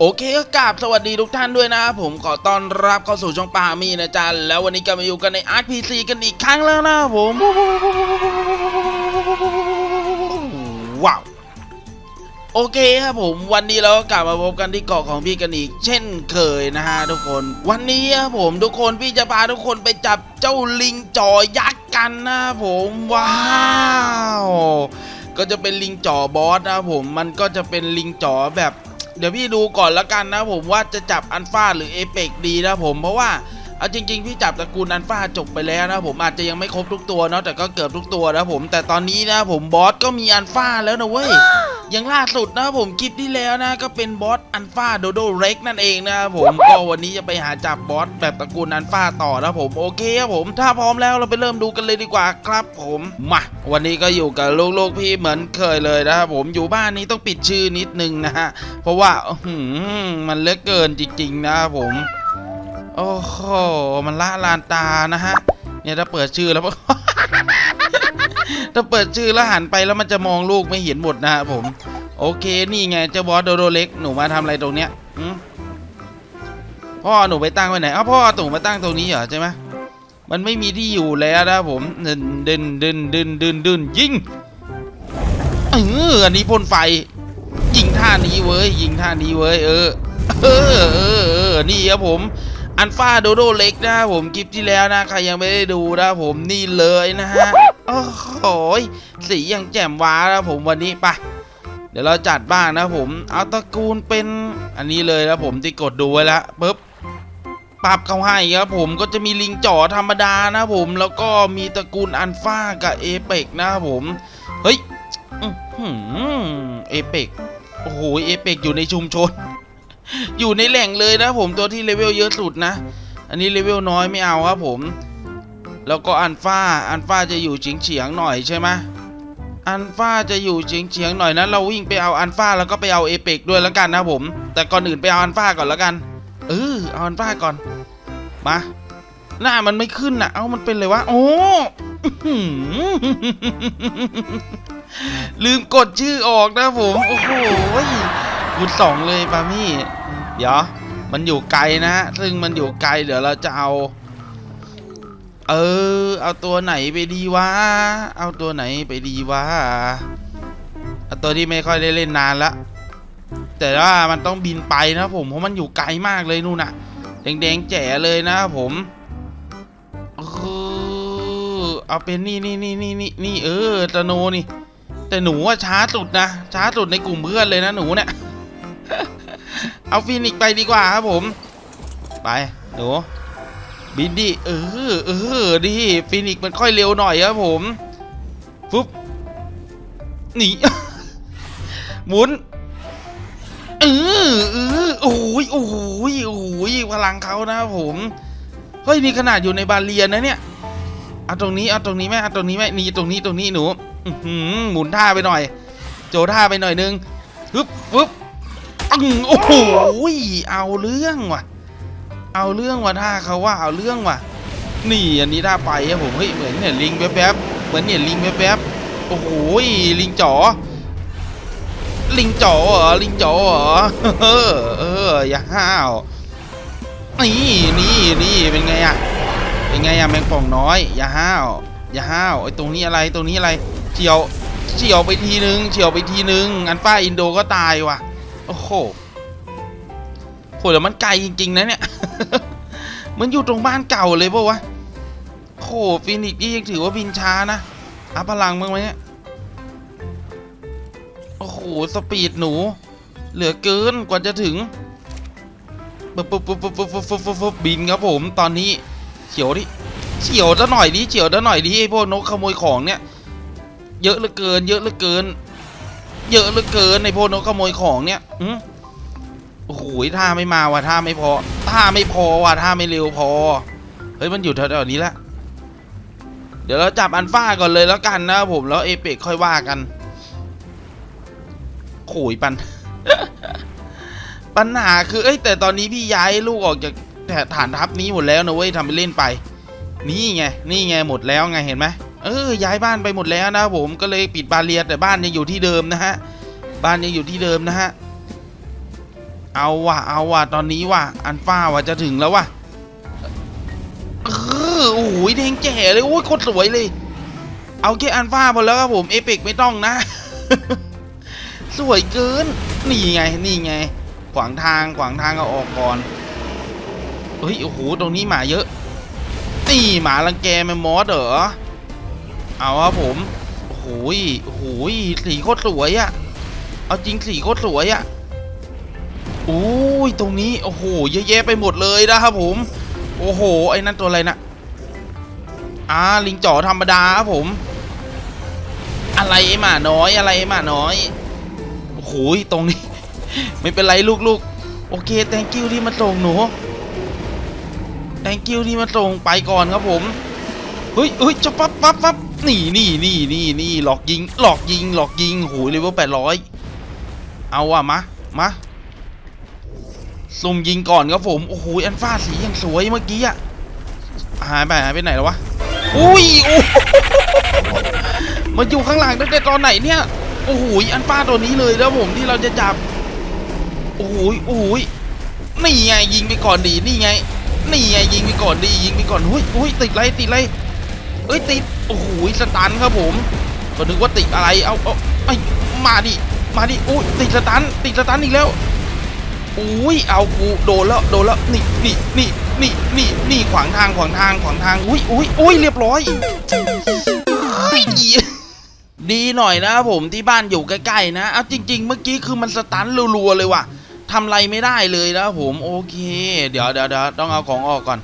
โอเคก็กราบสวัสดีทุกท่านด้วยนะผมขอต้อนรับเข้าสู่ช่องปามีนะจ๊ะแล้ววันนี้ก็มาอยู่กันใน RPG กันอีกครั้งแล้วนะผมว้าวโอเคครับผมวันนี้เราก็กลับมาพบกันที่เกาะของพี่กันอีก เช่นเคยนะฮะทุกคน วันนี้ครับผมทุกคนพี่จะพาทุกคนไปจับเจ้าลิงจอยักษ์กันนะผมว้าวก็จะเป็นลิงจ่อบอสนะผมมันก็จะเป็นลิงจ่อแบบ เดี๋ยวพี่ดูก่อนละกันนะผมว่าจะจับอันฟาหรือเอเปกดีนะผมเพราะว่า เอาจริง ๆ พี่จับตระกูลอันฟาจบไปแล้วนะผมอาจจะยังไม่ครบทุกตัวเนาะแต่ก็เกือบทุกตัวนะผมแต่ตอนนี้นะผมบอสก็มีอันฟาแล้วนะเว้ยอย่างล่าสุดนะผมคลิปที่แล้วนะก็เป็นบอสอันฟาโดโดเร็กนั่นเองนะครับผมก็วันนี้จะไปหาจับบอสแบบตระกูลอันฟาต่อนะผมโอเคครับผมถ้าพร้อมแล้วเราไปเริ่มดูกันเลยดีกว่าครับผมมาวันนี้ก็อยู่กับลูกๆพี่เหมือนเคยเลยนะครับผมอยู่บ้านนี้ต้องปิดชื่อนิดนึงนะฮะเพราะว่าอื้อหือมันเหลือเกินจริงๆนะครับผม โอ้โห มันละลานตานะฮะ เนี่ยถ้าเปิดชื่อแล้ว ถ้าเปิดชื่อแล้วหันไปแล้วมันจะมองลูกไม่เห็นหมดนะครับผม โอเค นี่ไงเจ้าบอสโดโดเล็ก หนูมาทำอะไรตรงเนี้ยอพ่อหนูไปตั้งไว้ไหนอ้าวพ่อหนูมาตั้งตรงนี้เหรอใช่ไหมมันไม่มีที่อยู่แล้วนะผมเดินเดินเดินเดินเดินเดินยิงเอออันนี้พ่นไฟ ยิงท่านี้เว้ย ยิงท่านี้เว้ย เออ เออเออเออนี่ครับผม อันฟาโดโดเล็กนะผมคลิปที่แล้วนะใครยังไม่ได้ดูนะผมนี่เลยนะฮะโอ้โหสีย่างแจ่มว้านะผมวันนี้ไปะเดี๋ยวเราจัดบ้างนะผมเอาตระกูลเป็นอันนี้เลยนะผมที่กดดูไว้แล้วปุ๊บปรับเข้าให้ครับผมก็จะมีลิงจ่อธรรมดานะผมแล้วก็มีตระกูลอันฟากับเอเปกนะผมเฮ้ยเอเปกโอ้โหเอเปกอยู่ในชุมชน อยู่ในแหล่งเลยนะผมตัวที่เลเวลเยอะสุดนะ อันนี้เลเวลน้อยไม่เอาครับผม แล้วก็อันฟ้าอันฟ้าจะอยู่เฉียงเฉียงๆหน่อยใช่ไหมอันฟ้าจะอยู่เฉียงเฉียงๆหน่อยนะเราวิ่งไปเอาอันฟ้าแล้วก็ไปเอาเอเปกด้วยแล้วกันนะผม แต่ก่อนอื่นไปเอาอันฟ้าก่อนแล้วกัน เออเอาอันฟ้าก่อนมาหน้ามันไม่ขึ้นนะเอามันเป็นเลยวะโอ้ลืมกดชื่อออกนะผม โอ้โห คูณสองเลยปามี่ เดี๋ยว มันอยู่ไกลนะ ซึ่งมันอยู่ไกลเดี๋ยวเราจะเอา เออ เอาตัวไหนไปดีวะ เอาตัวไหนไปดีวะ เอาตัวที่ไม่ค่อยได้เล่นนานละ แต่ว่ามันต้องบินไปนะผม เพราะมันอยู่ไกลมากเลยนู่นน่ะ แดงๆแจ๋เลยนะผมเออเอาเป็นนี่นี่นี่นี่นี่นี่เออตะโนนี่แต่หนูว่าช้าสุดนะ ช้าสุดในกลุ่มเพื่อนเลยนะหนูเนี่ย เอาฟินิกไปดีกว่าครับผม ไปหนูบินดิเออเออดิฟินิกมันค่อยเร็วหน่อยครับผมฟึบหนีหมุนเออเออโอ้ยโอ้ยโอ้ยพลังเขานะครับผมเฮ้ยนี่ขนาดอยู่ในบาเรียนนะเนี่ยเอาตรงนี้เอาตรงนี้ไหมเอาตรงนี้ไหมนี่ตรงนี้ตรงนี้หนูหมุนท่าไปหน่อย โจท่าไปหน่อยนึงฟึบฟึบ อึ้งโอ้โหเอาเรื่องว่ะ เอาเรื่องว่ะท่าเขาว่าเอาเรื่องว่ะ นี่อันนี้ท่าไปครับผมเฮ้ยเหมือนเนี่ยลิงแป๊บๆเหมือนเนี่ยลิงแป๊บๆโอ้โหลิงจ๋อลิงจ๋อเหรอลิงจ๋อเหรอเออเอออย่าห้าวนี่นี่นี่เป็นไงอะเป็นไงอะแมงป่องน้อย อย่าห้าวอย่าห้าวไอ้ตรงนี้อะไรตรงนี้อะไรเฉียวเฉียวไปทีนึงเฉียวไปทีนึงอันป้าอินโดก็ตายว่ะ โอ้โหโหแต่มันไกลจริง ๆ นะเนี่ย มันอยู่ตรงบ้านเก่าเลยปะวะโหฟินิกซ์นี่ยังถือว่าบินช้านะอัพพลังบ้งไหมเนี่ย โอ้โห สปีดหนู เหลือเกินกว่าจะถึงปุ๊บปุ๊บปุ๊บปุ๊บปุ๊บปุ๊บปุ๊บปุ๊บปุ๊บบินครับผมตอนนี้เฉียวดิเฉียวซะหน่อยดิเฉียวซะหน่อยดิไอพวกนกขโมยของเนี่ย เยอะเหลือเกิน เยอะเหลือเกิน เยอะเหลือเกินในพวกนกขโมยของเนี่ยอืมโอ้โหท่าไม่มาว่ะท่าไม่พอท่าไม่พอว่ะท่าไม่เร็วพอ เฮ้ยมันอยู่แถวๆนี้ละเดี๋ยวเราจับอันฟ้าก่อนเลยแล้วกันนะครับผมแล้วเอเปกค่อยว่ากันโขยปัน ปัญหาคือเอ้ยแต่ตอนนี้พี่ย้ายลูกออกจากฐานทัพนี้หมดแล้วนะเว้ยทำไปเล่นไป นี่ไงนี่ไงหมดแล้วไงเห็นไหมเออย้ายบ้านไปหมดแล้วนะผมก็เลยปิดบาเรียแต่บ้านยังอยู่ที่เดิมนะฮะบ้านยังอยู่ที่เดิมนะฮะเอาว่ะเอาว่ะตอนนี้ว่ะอันฟ้าว่ะจะถึงแล้วว่ะเออโอ้โหแดงแจ๋เลยโอ้ยโคตรสวยเลย เอาแค่อันฟ้าพอแล้วครับผมเอพิกไม่ต้องนะ สวยเกินนี่ไงนี่ไง ขวางทางขวางทางเอาออกก่อนเฮ้ยโอ้โหตรงนี้หมาเยอะนี่หมารังแกแมมมอสเหรอ เอาครับผมโอ้โหยโอ้โหยสีโคตรสวยอะเอาจริงสีโคตรสวยอะโอ้ยตรงนี้โอ้โหเยอะแยะไปหมดเลยนะครับผม โอ้โหไอ้นั่นตัวอะไรนะอ่าลิงจ่อธรรมดาครับผม อะไรไอ้หมาน้อยอะไรไอ้หมาน้อยโอ้โหตรงนี้ ไม่เป็นไรลูกๆโอเค thank you ที่มาส่งหนู thank you ที่มาส่งไปก่อนครับผมเฮ้ยเฮ้ยจะปั๊บปั๊บปั๊บ นี่นี่นี่นี่นี่หลอกยิง หลอกยิง หลอกยิงโหเลเวลแปดร้อยเอาอะมามาซุ่มยิงก่อนครับผมโอ้โหอันฟ้าสียังสวยเมื่อกี้อะหายไปหายไปไหนแล้ววะอุ้ยโอ้มาอยู่ข้างหลังตั้งแต่ตอนไหนเนี่ยโอ้โหอันฟ้าตัวนี้เลยแล้วผมที่เราจะจับโอ้โหโอ้โหนี่ไงยิงไปก่อนดีนี่ไงนี่ไงยิงไปก่อนดียิงไปก่อนหุ้ยหุ้ยติดไรติดไร เอ้ยติดโอ้โหสตันครับผมก็นึกว่าติดอะไรเอาเอาไอ้มาดิมาดิอุ้ยติดสตันติดสตันอีกแล้วอุ้ยเอากูโดนแล้วโดนแล้วนี่นี่นี่นี่นี่นี่ขวางทางขวางทางขวางทางอุ้ยอุ้ยอุ้ยเรียบร้อยดีหน่อยนะผมที่บ้านอยู่ใกล้ๆนะเอาจริง ๆ เมื่อกี้คือมันสตันรัวๆเลยว่ะทำอะไรไม่ได้เลยนะผมโอเค เดี๋ยวเดี๋ยวเดี๋ยวต้องเอาของออกก่อน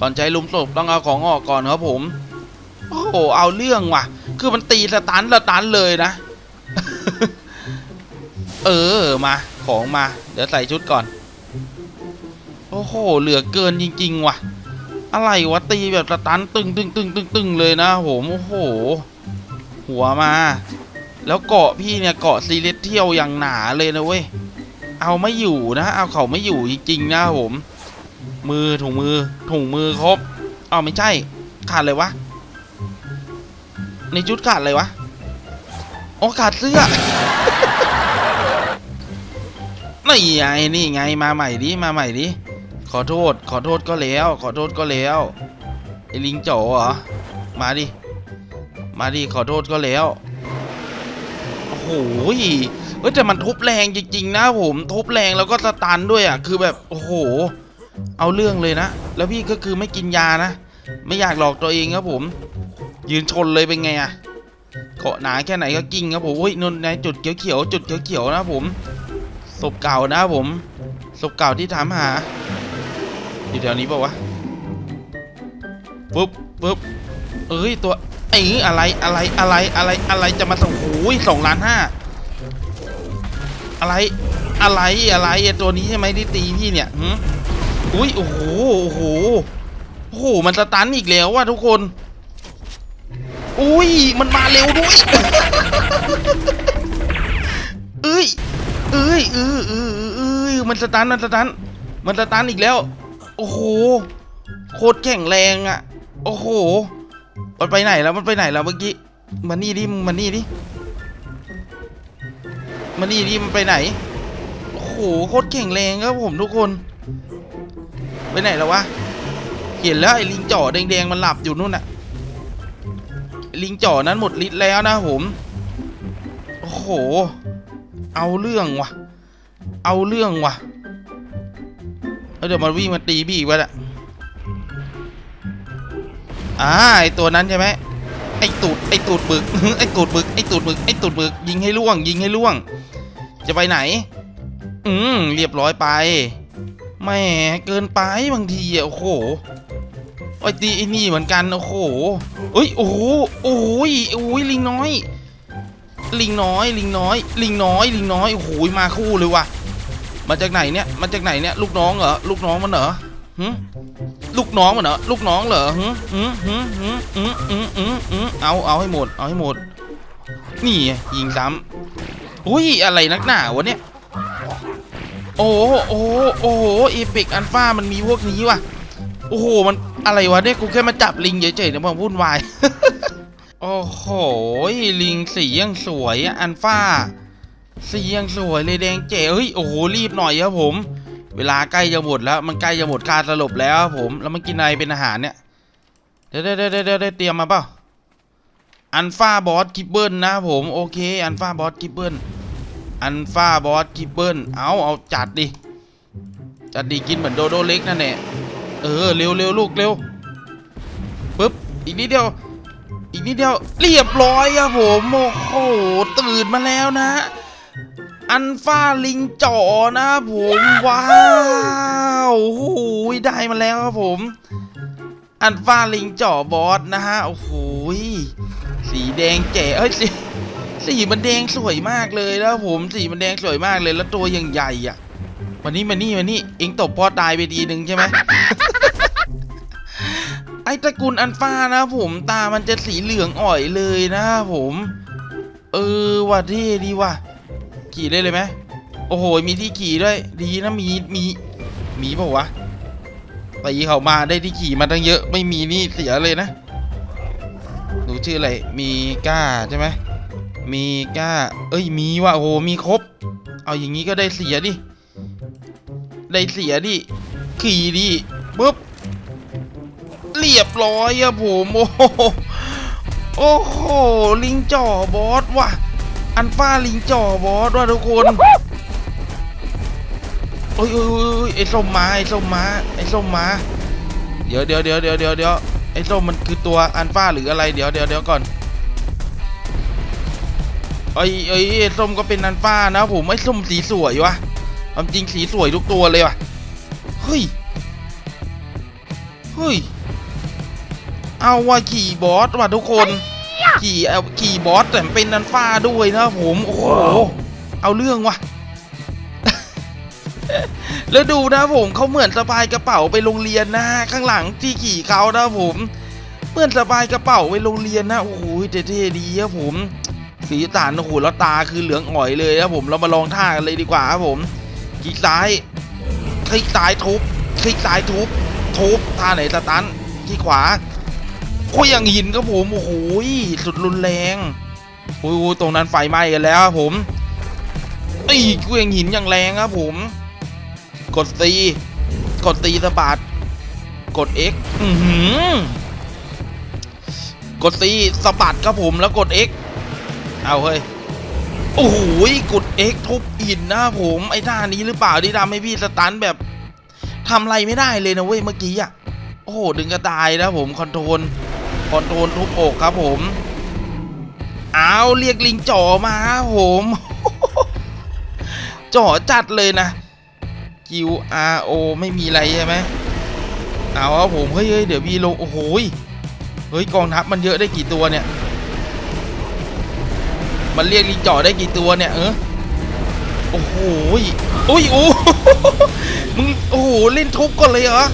ก่อนใช้ลุมศพต้องเอาของออกก่อนครับผม โอ้โหเอาเรื่องว่ะ คือมันตีสตันสตันเลยนะ เออมาของมา เดี๋ยวใส่ชุดก่อน โอ้โหเหลือเกินจริง ๆ ว่ะ อะไรวะตีแบบสตันตึงตึงตึงตึงตึงเลยนะผมโอ้โห หัวมา แล้วเกาะพี่เนี่ยเกาะซีเลสเที่ยวอย่างหนาเลยนะเว้ยเอาไม่อยู่นะ เอาเขาไม่อยู่จริงๆนะครับผม มือถุงมือถุงมือครบเอาไม่ใช่ ขาดเลยวะ ในชุดขาดอะไรวะอ๋อขาดเสื้อนี่ไงนี่ไงมาใหม่ดิมาใหม่ดิขอโทษ ขอโทษก็แล้ว ขอโทษก็แล้วไอ้ลิงโจ๋เหรอมาดิมาดิขอโทษก็แล้วโอ้โหเฮ้ยแต่มันทุบแรงจริงๆนะผมทุบแรงแล้วก็สตันด้วยอะคือแบบโอ้โห เอาเรื่องเลยนะ แล้วพี่ก็คือไม่กินยานะ ไม่อยากหลอกตัวเองครับผม ยืนชนเลยเป็นไงอะเกาะหนาแค่ไหนก็กิ้งครับผมอุ้ยนนในจุดเขียวๆจุดเขียวๆนะผมศพเก่านะผมศพเก่าที่ถามหาอยู่แถวนี้ป่าวะปุ๊บปุ๊บเอ้ยตัวไอ้ยอะไรอะไรอะไรอะไรอะไรจะมาส่งโอ้ยสองล้านห้าอะไรอะไรอะไรตัวนี้ใช่ไหมที่ตีพี่เนี่ยหื อุ้ยโอ้โหโอ้โหโอ้โหมันสตันอีกแล้วว่ะทุกคน อุ้ยมันมาเร็วด้วยเอ้ยเอ้ยเออเออเออเอ้ยมันสตันมันสตันมันสตันอีกแล้ว โอ้โหโคตรแข็งแรงอะ โอ้โห มันไปไหนแล้วมันไปไหนแล้วเมื่อกี้มานี่ดิมึงมานี่ดิมานี่ดิมันไปไหน โอ้โหโคตรเก่งแรงครับผมทุกคน ไปไหนแล้ววะ เห็นแล้วไอ้ลิงจ่อแดงๆมันหลับอยู่นู่นน่ะ ลิงจ่อนั้นหมดฤทธิ์แล้วนะผม โอ้โห เอาเรื่องว่ะ เอาเรื่องว่ะเดี๋ยวมันวิ่งมาตีพี่อีกวะน่ะอ่าไอตัวนั้นใช่ไหมไอตูดไอตูดบึกไอตูดบึกไอตูดบึกไอตูดบึกยิงให้ล่วง ยิงให้ล่วง จะไปไหน อืมเรียบร้อยไป แม่เกินไปบางทีอะโอ้โหไอตีไอนี่เหมือนกันโอ้โหเอ้ยโอ้โหโอ้ยโอ้ยลิงน้อย ลิงน้อย ลิงน้อย ลิงน้อย ลิงน้อยโอ้โหมาคู่เลยว่ะมาจากไหนเนี่ยมาจากไหนเนี่ยลูกน้องเหรอลูกน้องมันเหรอหืลูกน้องมันเหรอลูกน้องเหรอหืหืหืหืหืหืหืเอาเอาให้หมดเอาให้หมด นี่ยิงซ้ำอุ้ยอะไรนักหนาวะเนี่ย โอ้โอ้โอ้โหเอพิกอันฟ้ามันมีพวกนี้ว่ะ โอ้โห มันอะไรวะเนี่ย กูแค่มาจับลิงเฉยๆเนี่ยมันวุ่นวาย โอ้โห ลิงสียังสวยอะอันฟ้าสียังสวยเลยแดงเจ๋เฮ้ย โอ้โห รีบหน่อยครับผม เวลาใกล้จะหมดแล้ว มันใกล้จะหมดคาสลบแล้วครับผม แล้วมันกินอะไรเป็นอาหารเนี่ย เดี๋ยวเดี๋ยวเดี๋ยวเตรียมมาเปล่าอันฟาบอสกิบเบิลนะผม โอเค อันฟาบอสกิบเบิล อันฟ้าบอสกิเบิลเอาเอาจัดดิ จัดดิกินเหมือนโดโดเล็กนั่นแหละ เออเร็วเร็วลูกเร็วปึ๊บ อีกนิดเดียว อีกนิดเดียว เรียบร้อยครับผมโอ้โหตื่นมาแล้วนะ อันฟ้าลิงจ่อนะผมว้าวโอ้โหได้มาแล้วครับผม อันฟ้าลิงจ่อบอสนะฮะโอ้โหสีแดงแจ๋เอ้ยสี สีมันแดงสวยมากเลยนะครับผมสีมันแดงสวยมากเลยแล้วตัวยังใหญ่อะวันนี้มานี่มานี่เอ็งตบพ่อตายไปทีหนึ่งใช่ไหมไอตระกูลอันฟ้านะผมตามันจะสีเหลืองอ่อยเลยนะผม เออว่าเท่ดีว่ะ ขี่ได้เลยไหมโอ้โหมีที่ขี่ด้วยดีนะมีมีมีเปล่าวะตีเขามาได้ที่ขี่มาตั้งเยอะ ไม่มีนี่เสียเลยนะหนูชื่ออะไรมีก้าใช่ไหม มีก้า เอ้ย มีว่ะโอ้มีครบ เอาอย่างนี้ก็ได้เสียดิ ได้เสียดิ ขี่ดิปุ๊บ เรียบร้อยอะผมโอ้โห โอ้โห ลิงจ่อบอสว่ะ อันฟ้าลิงจ่อบอสว่ะทุกคนโอ้ยโอ้ยโอ้ยโอ้ยไอ้ส้มมาไอ้ส้มมาไอ้ส้มมาเดี๋ยวเดี๋ยวเดี๋ยวเดี๋ยวเดี๋ยวเดี๋ยวไอ้ส้มมันคือตัวอันฟ้าหรืออะไรเดี๋ยวเดี๋ยวเดี๋ยวก่อน ไอ้ไอ้ส้มก็เป็นอันฟ้านะผมไอ้ส้มสีสวยวะความจริงสีสวยทุกตัวเลยวะเฮ้ยเฮ้ยเอาว่าขี่บอสว่ะทุกคน ขี่เอาขี่บอสแต่เป็นนันฟ้าด้วยนะผมโอ้โหเอาเรื่องว่ะแล้วดูนะผมเขาเหมือนสะพายกระเป๋าไปโรงเรียนนะข้างหลังที่ขี่เขานะผมเหมือนสะพายกระเป๋าไปโรงเรียนนะโอ้โหเท่ๆดีครับผม สีสันโอ้โหแล้วตาคือเหลืองอ่อยเลยครับผมเรามาลองท่ากันเลยดีกว่าครับผมคลิกซ้ายคลิกซ้ายทุบคลิกซ้ายทุบทุบท่าไหนสตันคลิกขวาคุยอย่างหินครับผมโอ้โหสุดรุนแรงโอ้ยตรงนั้นไฟไหม้กันแล้วครับผมไอ้คุยอย่างหินอย่างแรงครับผม กด C กด C สะบัดกด X อือหือกด C สะบัดครับผมแล้วกด X เอาเฮ้ย โอ้โหกด X ทุบหินนะผมไอ้ท่านี้หรือเปล่าที่ทำให้พี่สตันแบบทำอะไรไม่ได้เลยนะเว้ยเมื่อกี้อะโอ้โหดึงกระตายนะผมคอนโทรลคอนโทรลทุบอกครับผมเอาเรียกลิงจ่อมาครับผมจ่อจัดเลยนะ Q R O ไม่มีอะไรใช่ไหมเอาครับผมเฮ้ยเดี๋ยวพี่ลงโอ้โหเฮ้ยกองทัพมันเยอะได้กี่ตัวเนี่ย มันเรียกลิงจ่อได้กี่ตัวเนี่ยเออโอ้โหยโอ้ยโอ้มึงโอ้โหเล่นทุบก่อนเลยเหรอ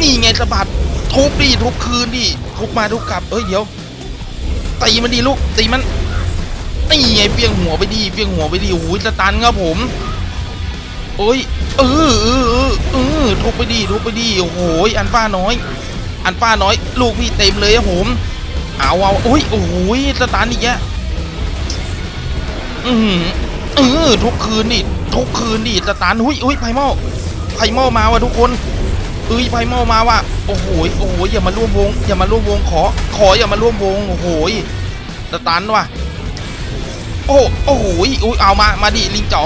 นี่ไงสะบัดทุบดิทุบคืนดิทุบมาทุบกลับเอ้ยเดี๋ยวตีมันดีลูกตีมันนี่ไงเปียงหัวไปดีเปียงหัวไปดีโอ้ยสตันครับผมโอ้ยเออเออเออเออทุบไปดีทุบไปดีโอ้โหอันป้าน้อย อันป้าน้อย ลูกพี่เต็มเลยครับผมเอาเอาโอ้ยโอ้ยสตันอีกแยะ อือเออทุกคืนดิทุกคืนดิสตันหุ้ยอุ้ยไพมอไพมอมาว่ะทุกคนเอ้ยไพมอมาว่ะโอ้โหโอ้โหยอย่ามาร่วมวง อย่ามาร่วมวงขอ ขออย่ามาร่วมวงโอ้โหยสตันว่ะโอ้โอ้โหยอุ้ยเอามามาดิลิงจ๋อ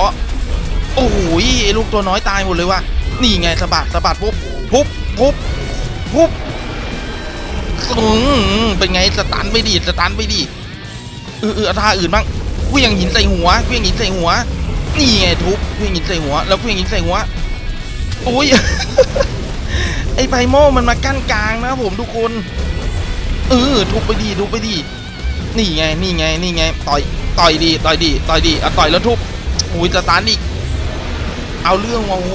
โอ้โหไอ้ลูกตัวน้อยตายหมดเลยว่ะนี่ไงสะบัดสะบัดปุ๊บปุ๊บปุ๊บปุ๊บอืมเป็นไงสตันไปดิสตันไปดิเออเอออาท่าอื่นบ้าง เครื่องหินใส่หัวเครื่องหินใส่หัว นี่ไงทุบเครื่องหินใส่หัว แล้วเครื่องหินใส่หัวโอ้ย ไอ้ไพโมมันมากั้นกลางนะผมทุกคน เออทุบไปดีทุบไปดีนี่ไง นี่ไง นี่ไง ต่อย ต่อยดี ต่อยดี ต่อยดีอะต่อยแล้วทุบโอ้ยสตันอีก เอาเรื่องว่ะโอ้โห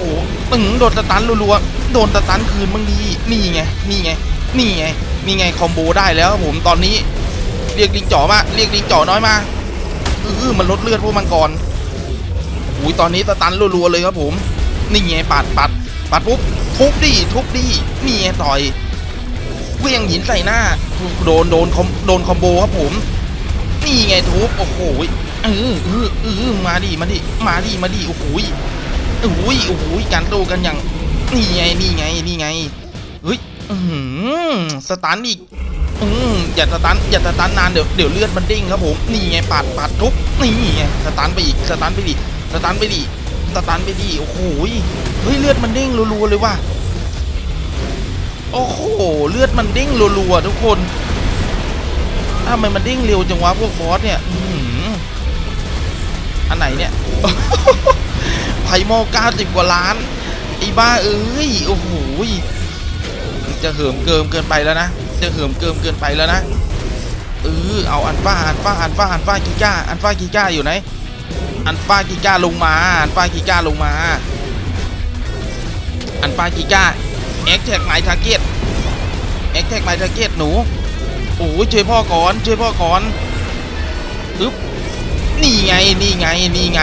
ตึงโดนสตันรัวๆ โดนสตันคืนบ้างดี นี่ไง นี่ไง นี่ไง นี่ไง คอมโบได้แล้วผมตอนนี้ เรียกลิงจ่อมา เรียกลิงจ่อน้อยมา ออมันลดเลือดพวกมันก่อนโอ้ยตอนนี้สตันรัวๆเลยครับผม นี่ไงปัดปัดปัดปุ๊บทุบดิทุบดินี่ไงต่อยเวียงหินใส่หน้า โดนโดนคอมโดนคอมโบครับผม นี่ไงทุบโอ้โหเออเออเออมาดิมาดิมาดิมาดิโอ้โหโอ้โหโอ้โหการโตกันอย่างนี่ไงนี่ไงนี่ไงเฮ้ยสตันอีก อืมอย่าสตันอย่าสตันนานเดี๋ยวเดี๋ยวเลือดมันเด้งครับผมนี่ไงปาดปาดทุบนี่ไงสตันไปอีกสตันไปดิสตันไปดิสตันไปดิโอ้โหเฮ้ยเลือดมันเด้งรัวๆเลยว่ะโอ้โหเลือดมันเด้งรัวๆทุกคนทำไมมันเด้งเร็วจังวะพวกบอสเนี่ยอืมอันไหนเนี่ยไผ่โมเก้าสิบกว่าล้านไอ้บ้าเอ้ยโอ้โหจะเหิมเกิมเกินไปแล้วนะ จะเหิมเกิมเกินไปแล้วนะเออเอาอันฟ้าอันฟ้าอันฟ้าอันฟ้ากิก้าอันฟ้ากิก้าอยู่ไหนอันฟ้ากิก้าลงมาอันฟ้ากิก้าลงมาอันฟ้ากิก้าแอคแท็กไมทาร์เก็ตแอคแท็กไมทาร์เก็ตหนูโอ้ยช่วยพ่อก่อนช่วยพ่อก่อนอึ๊บนี่ไงนี่ไงนี่ไง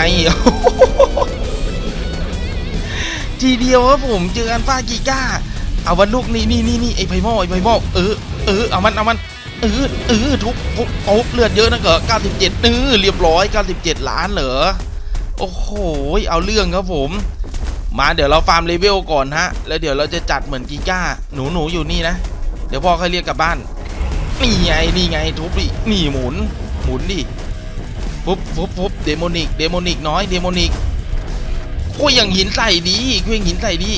ทีเดียวครับผมเจออันฟ้ากีก้า เอาวันลูกนี่นี่นี่นี่ไอ้ไพโมไอ้ไพโมเออเออเอามันเอามันเออเออทุบทุบโอ้เลือดเยอะนะเกอ97เออเรียบร้อย 97 ล้านเหรอโอ้โหเอาเรื่องครับผม มาเดี๋ยวเราฟาร์มเลเวลก่อนฮะ แล้วเดี๋ยวเราจะจัดเหมือนกีก้า หนูหนูอยู่นี่นะ เดี๋ยวพ่อค่อยเรียกกลับบ้าน นี่ไงนี่ไงทุบดินี่หมุน หมุนดิปุ๊บปุ๊บปุ๊บเดโมนิกเดโมนิกน้อยเดโมนิกคุยอย่างหินใส่ดีคุยอย่างหินใส่ดี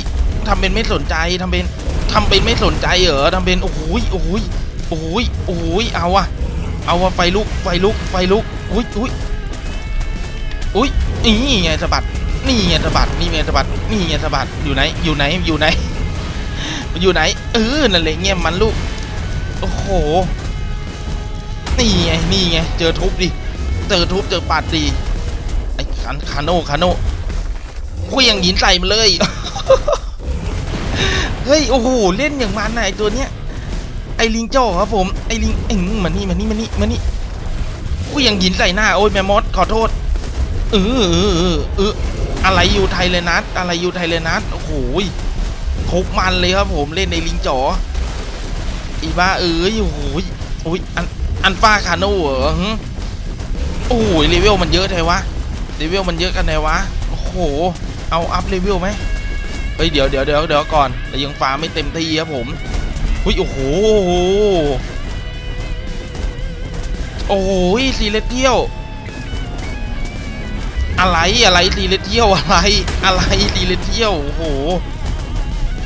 ทำเป็นไม่สนใจทำเป็นทำเป็นไม่สนใจเหรอทำเป็นโอ้โหยโอ้โหยโอ้โหยโอ้โหยเอาอะเอาอะไฟลุกไฟลุกไฟลุกอุ้ยอุ้ยอุ้ยนี่ไงสะบัดนี่ไงสะบัดนี่ไงสะบัดนี่ไงสะบัดอยู่ไหนอยู่ไหนอยู่ไหนอยู่ไหนเออนั่นแหละเงี้ยมันลูกโอ้โหนี่ไงนี่ไงเจอทุบดิเจอทุบเจอปาดดีไอ้คันคาโน่คาโน่คุยอย่างหินใส่มันเลย เฮ้ย โอ้โห เล่นอย่างมันนะไอตัวเนี้ย ไอลิงโจ้ครับผม ไอลิงเอ็งมานี่มานี่มานี่มานี่คุยอย่างหินใส่หน้า โอ้ยแม่มดขอโทษ เออเออเออเอออะไรอยู่ไทยเลยนัดอะไรอยู่ไทยเลยนัดโอ้โหทุกมันเลยครับผมเล่นในลิงจ๋ออีบ้าเอ้ยโอ้โหโอ้ยอันอันฟ้าคาโน่เหรอโอ้ยเลเวลมันเยอะไงวะเลเวลมันเยอะกันไงวะโอ้โหเอาอัพเลเวลไหม เฮ้ยเดี๋ยวเดี๋ยวเดี๋ยวเดี๋ยวก่อนแต่ยังฟ้าไม่เต็มที่ครับผมหุ้ยโอ้โหโอ้ยสีเลเที่ยว อะไรอะไรสีเลเที่ยวอะไร อะไรสีเลเที่ยวโอ้โห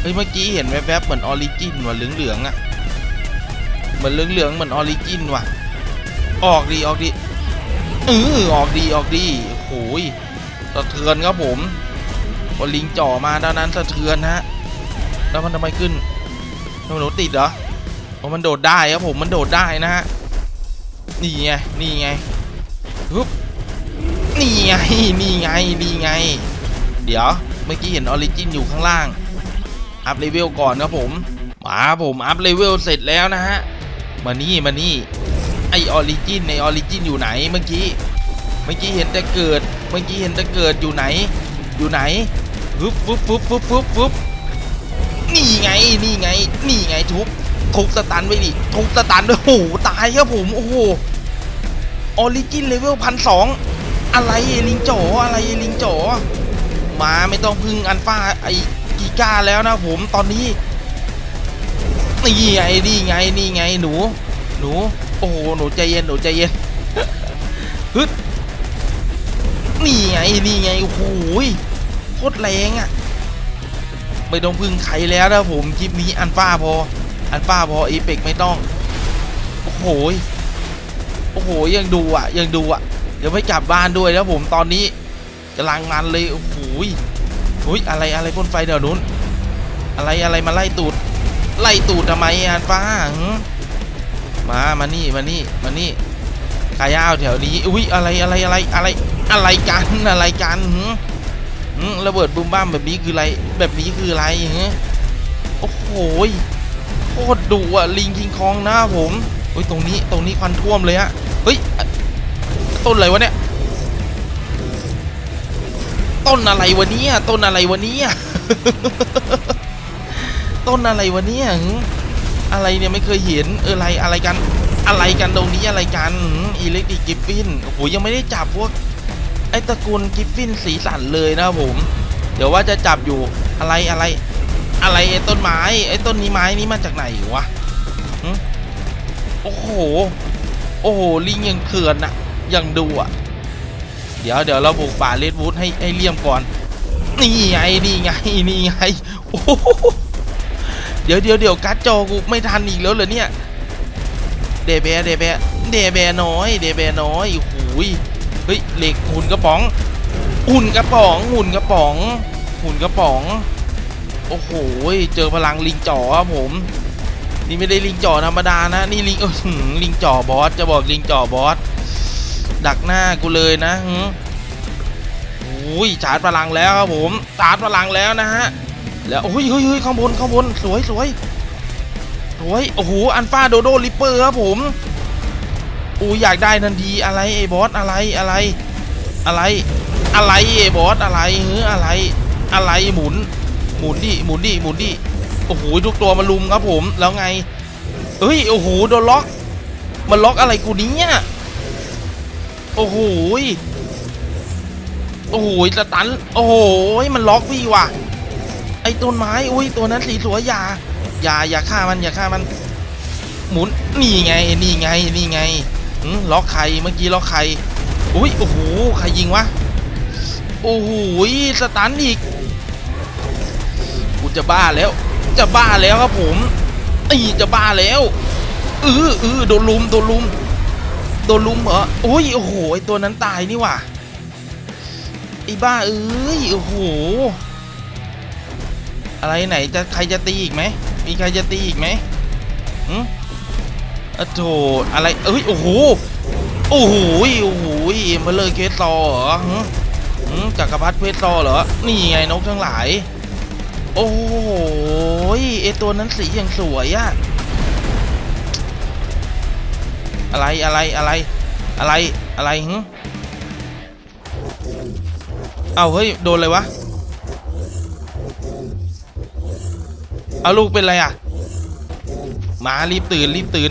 เฮ้ยเมื่อกี้เห็นแวบๆเหมือนออริจินว่ะเหลืองๆอะเหมือนเหลืองๆเหมือนออริจินว่ะ ออกดีออกดีเออออกดีออกดีโอ้ยสะเทือนครับผม พอลิงจ่อมาด้านนั้นสะเทือนฮะ แล้วมันทำไมขึ้นทำไมหนูติดเหรอโอ้มันโดดได้ครับผมมันโดดได้นะฮะ นี่ไง นี่ไงฮึบนี่ไง นี่ไง นี่ไง เดี๋ยว เมื่อกี้เห็นออริจินอยู่ข้างล่าง อัพเลเวลก่อนครับผม มาผมอัพเลเวลเสร็จแล้วนะฮะ มานี่ มานี่ ไอออริจินในออริจินอยู่ไหนเมื่อกี้ เมื่อกี้เห็นแต่เกิด เมื่อกี้เห็นแต่เกิดอยู่ไหน อยู่ไหนึบฟึบฟึบฟึบฟึบฟึบนี่ไงนี่ไง นี่ไงทุบทุบสตันไว้ดิทุบสตันด้วยโอ้โหตายครับผมโอ้โหออริจินเลเวลพันสองอะไรไอ้ลิงจ๋ออะไรไอ้ลิงจ๋อมาไม่ต้องพึ่งอันฟ้าไอ้กีก้าแล้วนะผมตอนนี้นี่ไงนี่ไงนี่ไงหนู หนู โอ้โหหนูใจเย็นหนูใจเย็นฮึดนี่ไงนี่ไงโอ้โหย ตรแรงอะไม่ต้องพึ่งใครแล้วนะผมคลิปนี้อันฟ้าพอ อันฟ้าพอเอเปกไม่ต้อง โอ้โหโอ้โหยังดูอะ ยังดูอะ เดี๋ยวไม่กลับบ้านด้วยแล้วผมตอนนี้กำลังมันเลยโอ้โหยโอ้ยอะไรอะไรพ่นไฟเดี๋ยวนู้น อะไรอะไรมาไล่ตูด ไล่ตูดทำไมอันฟ้ามามานี่มานี่มานี่ขายาวแถวนี้อุ้ยอะไรอะไรอะไรอะไรอะไรกันอะไรกันหื ระเบิดบุมบ้ามแบบนี้คืออะไรแบบนี้คืออะไรหืมโอ้โหโคตรดุอะลิงคิงคองนะผมเฮ้ยตรงนี้ตรงนี้ควันท่วมเลยฮะเฮ้ยต้นอะไรวะเนี่ยต้นอะไรวะเนี่ยต้นอะไรวะเนี่ยต้นอะไรวะเนี่ยอะไรเนี่ยไม่เคยเห็นเอออะไรอะไรกันอะไรกันตรงนี้อะไรกันอิเล็กทริกกิฟฟินโอ้โหยังไม่ได้จับพวก ไอตระกูลกิฟฟินสีสันเลยนะครับผม เดี๋ยวว่าจะจับอยู่อะไรอะไร อะไรไอ้ต้นไม้ไอ้ต้นนี้ไม้นี้มาจากไหนวะโอ้โห โอ้โห ลิงยังเถื่อนอะยังดูอะเดี๋ยวเดี๋ยวเราบุกป่าเลดวูดให้ให้เลี่ยมก่อน นี่ไงนี่ไงนี่ไงโอ้โหเดี๋ยวเดี๋ยวเดี๋ยวการ์ดจอกูไม่ทันอีกแล้วเหรอเนี่ย เดแบเดแบเดแบน้อย เดแบน้อยโอ้ย เฮ้ยเหล็กหุ่นกระป๋อง หุ่นกระป๋องหุ่นกระป๋อง หุ่นกระป๋อง โอ้โหเจอพลังลิงจ่อครับผม นี่ไม่ได้ลิงจ่อธรรมดานะนี่ลิงเออหือลิงจ่อบอสจะบอกลิงจ่อบอสดักหน้ากูเลยนะอโอ้ยชาร์จพลังแล้วครับผมชาร์จพลังแล้วนะฮะแล้วโอ้ยเฮ้ยเฮ้ยข้างบนข้างบนสวยสวยสวยโอ้โหอันฟ้าโดโดลิปเปอร์ครับผม อูอยากได้ทันทีอะไรไอ้บอสอะไรอะไร อะไร อะไรไอ้บอสอะไรเฮ้ออะไร อะไรหมุน หมุนดิหมุนดิหมุนดิโอ้โหทุกตัวมาลุมครับผมแล้วไงเฮ้ยโอ้โหโดนล็อกมันล็อกอะไรกูเนี้ยโอ้โหโอ้โหสตันโอ้โหมันล็อกพี่ว่ะไอ้ต้นไม้อุ้ยตัวนั้นสีสวยอย่าอย่าอย่าฆ่ามันอย่าฆ่ามันหมุนนี่ไงนี่ไงนี่ไง ล็อกใครเมื่อกี้ล็อกใครอุ้ยโอ้โหใครยิงวะโอ้โหสตันอีกกูจะบ้าแล้ว จะบ้าแล้วครับผมอีจะบ้าแล้วเออเออโดนลุมโดนลุมโดนลุมเหรอโอ้ยโอ้โหไอตัวนั้นตายนี่ว่ะไอ้บ้าเอ้ยโอ้โหอะไรไหนจะใครจะตีอีกไหมมีใครจะตีอีกไหมอืม อะโถอะไรเอ้ย โอ้โห โอ้โห โอ้โหมาเลยเคสซอเหรอหึหึจักรพรรดิเพชรซอเหรอ นี่ไงนกทั้งหลาย โอ้ยไอตัวนั้นสีอย่างสวยอะอะไรอะไรอะไรอะไรอะไรหึเอาเฮ้ย โดนเลยวะ เอาลูกเป็นไรอะมารีบตื่นรีบตื่น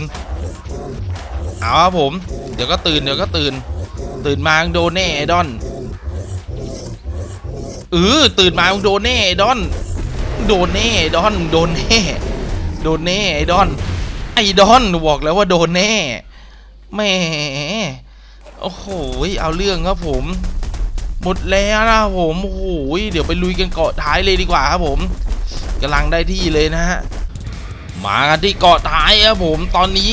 เอาครับผม เดี๋ยวก็ตื่นเดี๋ยวก็ตื่น ตื่นมาโดนแน่ไอ้ดอนเออตื่นมาโดนแน่ไอ้ดอน โดนแน่ไอ้ดอนโดนแน่โดนแน่ไอ้ดอน ไอ้ดอนบอกแล้วว่าโดนแน่แหมโอ้โหเอาเรื่องครับผม หมดแล้วนะผมโอ้โหเดี๋ยวไปลุยกันเกาะท้ายเลยดีกว่าครับผมกำลังได้ที่เลยนะฮะมากันที่เกาะท้ายครับผมตอนนี้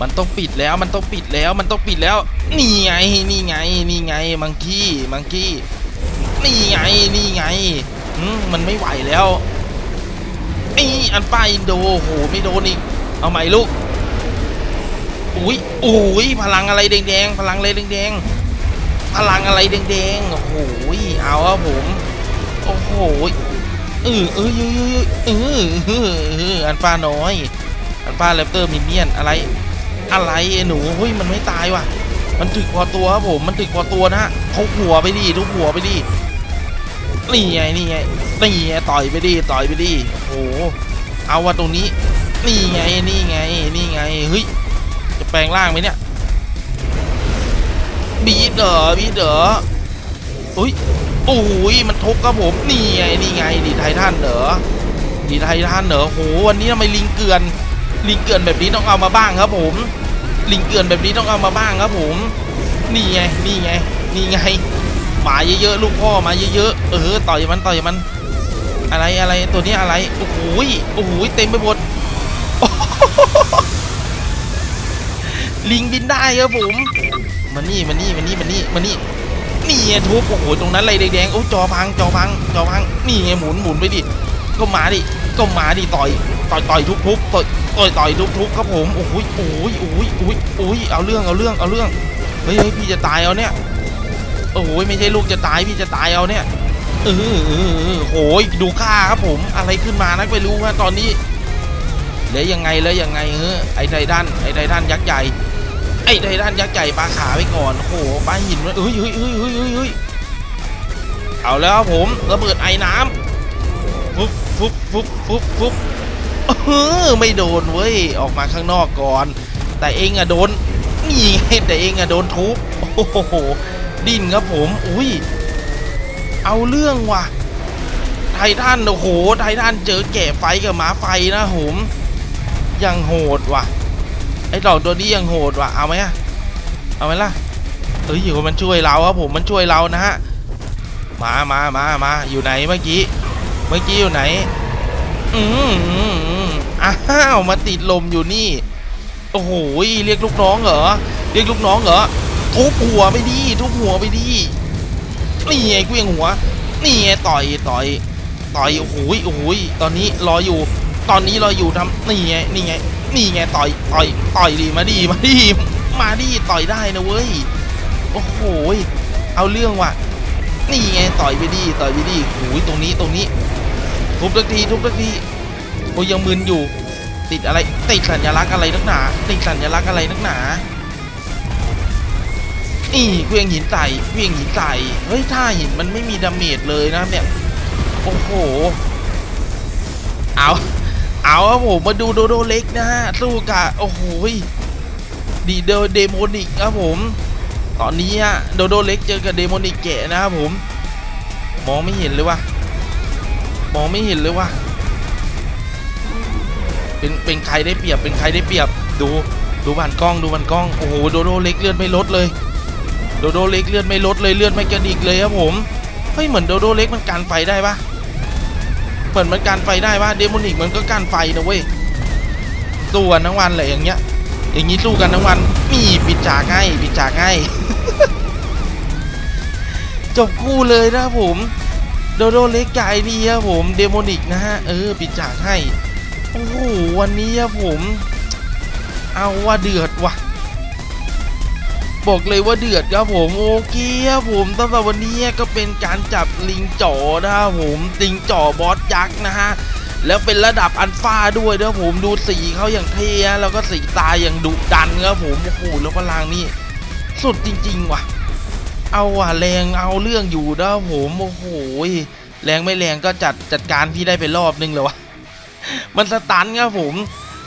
มันต้องปิดแล้วมันต้องปิดแล้วมันต้องปิดแล้ว นี่ไงนี่ไงนี่ไงมังคีมังคีนี่ไงนี่ไงมันไม่ไหวแล้วไอ้อันป้าอินโดโหไม่โดนอีกเอาใหม่ลูกอุ้ยอุ้ยพลังอะไรแดงๆพลังอะไรแดงๆพลังอะไรแดงๆโอ้โหเอาครับผมโอ้โหเออเออเออเออเออเอออันป้าน้อยอันป้าแรปเตอร์มินเนี่ยนอะไร อะไรไอ้หนูเฮ้ยมันไม่ตายว่ะ มันถึกพอตัวครับผมมันถึกพอตัวนะฮะทุบหัวไปดิทุบหัวไปดินี่ไงนี่ไงนี่ไงต่อยไปดิต่อยไปดิโอ้โหเอาว่าตรงนี้ นี่ไงนี่ไงนี่ไงเฮ้ยจะแปลงร่างไหมเนี่ยบีดเหรอบีดเหรออุ้ยโอ้ยมันทุกครับผมนี่ไงนี่ไงดีไททันเหรอดีไททันเหรอโหวันนี้ทำไมลิงเกลือน ลิงเกลือนแบบนี้ต้องเอามาบ้างครับผม ลิงเกลือนแบบนี้ต้องเอามาบ้างครับผม นี่ไง นี่ไง นี่ไงหมาเยอะๆ ลูกพ่อมาเยอะๆ เออ ต่อยมัน ต่อยมัน อะไรอะไร ตัวนี้อะไร โอ้โหโอ้โหเต็มไปหมด ลิงบินได้ครับผมมานี่มานี่มานี่มานี่มานี่นี่ไงทุบโอ้โหตรงนั้นอะไรแดงๆโอ้จอพังจอพังจอพังนี่ไงหมุนหมุนไปดิก็มาดิก็มาดิต่อย ต่อยต่อยทุบทุบต่อย ต่อยต่อยทุบทุบครับผมโอ้ยโอ้ยโอ้ยโอ้ยโอ้ยเอาเรื่องเอาเรื่องเอาเรื่องเฮ้ยพี่จะตายเอาเนี่ยโอ้ยไม่ใช่ลูกจะตายพี่จะตายเอาเนี่ยเออเออเออเออโหยดูค่าครับผมอะไรขึ้นมานักไม่รู้ว่าตอนนี้แล้วยังไงแล้วยังไงเฮ้อไอ้ไททันไอ้ไททันยักษ์ใหญ่ไอ้ไททันยักษ์ใหญ่ปลาขาไปก่อนโอ้โหปลาหินเฮ้ยเฮ้ยเฮ้ยเฮ้ยเฮ้ยเฮ้ยเอาแล้วครับผมระเบิดไอ้น้ำฟุบฟุบฟุบฟุบฟุบ เออไม่โดนเว้ย ออกมาข้างนอกก่อน แต่เองอะโดนนี่ไงแต่เองอะโดนทุบโอ้โหดิ้นครับผม อุ้ย เอาเรื่องว่ะ ไททันโอ้โห ไททันเจอแกะไฟกับหมาไฟนะผมยังโหดว่ะ ไอ้ดอกตัวนี้ยังโหดว่ะ เอาไหมอะเอาไหมล่ะเอ้ยอยู่มันช่วยเราครับผมมันช่วยเรานะฮะ มามามามาอยู่ไหนเมื่อกี้ เมื่อกี้อยู่ไหน อืม อ้าวมาติดลมอยู่นี่ โอ้โหเรียกลูกน้องเหรอ เรียกลูกน้องเหรอ ทุบหัวไปดีทุบหัวไปดีนี่ไงกวียงหัว นี่ไงต่อยต่อย ต่อยโอ้โหโอ้โหตอนนี้รออยู่ ตอนนี้รออยู่ทำนี่ไง นี่ไง นี่ไงต่อย ต่อย ต่อยดีมาดีมาดีมาดีต่อยได้นะเว้ย โอ้โห เอาเรื่องว่ะ นี่ไงต่อยไปดีต่อยไปดีโอ้ยตรงนี้ ตรงนี้ ทุบทักที ทุบทักที โอ้ยังมึนอยู่ ติดอะไร ติดสัญลักษณ์อะไรนักหนา ติดสัญลักษณ์อะไรนักหนานี่เครื่องหินใส่เครื่องหินใส่เฮ้ยท่าหินมันไม่มีดาเมจเลยนะเนี่ย โอ้โห เอา เอาครับผมมาดูโดโดเล็กนะฮะสู้กับโอ้โหดีเดเดโมนิกครับผม ตอนนี้ฮะโดโดเล็กเจอกับเดโมนิกแกะนะครับผม มองไม่เห็นเลยว่ะ มองไม่เห็นเลยว่ะ เป็นเป็นใครได้เปรียบเป็นใครได้เปรียบดูดูผ่านกล้องดูผ่านกล้องโอ้โหโดโดเล็กเลือดไม่ลดเลยโดโดเล็กเลือดไม่ลดเลยเลือดไม่กระดิกเลยครับผมเฮ้ยเหมือนโดโดเล็กมันกันไฟได้ปะเหมือนมันกันไฟได้ปะเดโมนิกมันก็กันไฟนะเว้ยสู้กันทั้งวันเลยอย่างเงี้ย อย่างงี้สู้กันทั้งวันมีปิดฉากให้ปิดฉากให้จบคู่เลยนะผมโดโดเล็กกายนี่ครับผมเดโมนิกนะฮะเออปิดฉากให้ โอ้โหวันนี้ผม เอาว่าเดือดว่ะ บอกเลยว่าเดือดครับผมโอเคครับผมตั้งแต่วันนี้ก็เป็นการจับลิงจ่อนะครับผมลิงจ่อบอสยักษ์นะฮะแล้วเป็นระดับอันฟ้าด้วยนะผมดูสีเขาอย่างเท่ฮะแล้วก็สีตาอย่างดุดันครับผมโอ้โหแล้วพลังนี่สุดจริง ๆ ว่ะ เอาว่ะแรงเอาเรื่องอยู่นะผมโอ้โหแรงไม่แรงก็จัดจัดการพี่ได้ไปรอบนึงเลยวะ มันสตันครับผม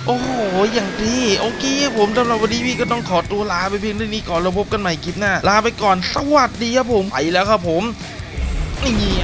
โอ้โห อย่างดีโอเคครับผมสำหรับวันนี้พี่ก็ต้องขอตัวลาไปเพียงเท่านี้ก่อนเราพบกันใหม่คลิปหน้า ลาไปก่อน สวัสดีครับผม ไปแล้วครับผม นี่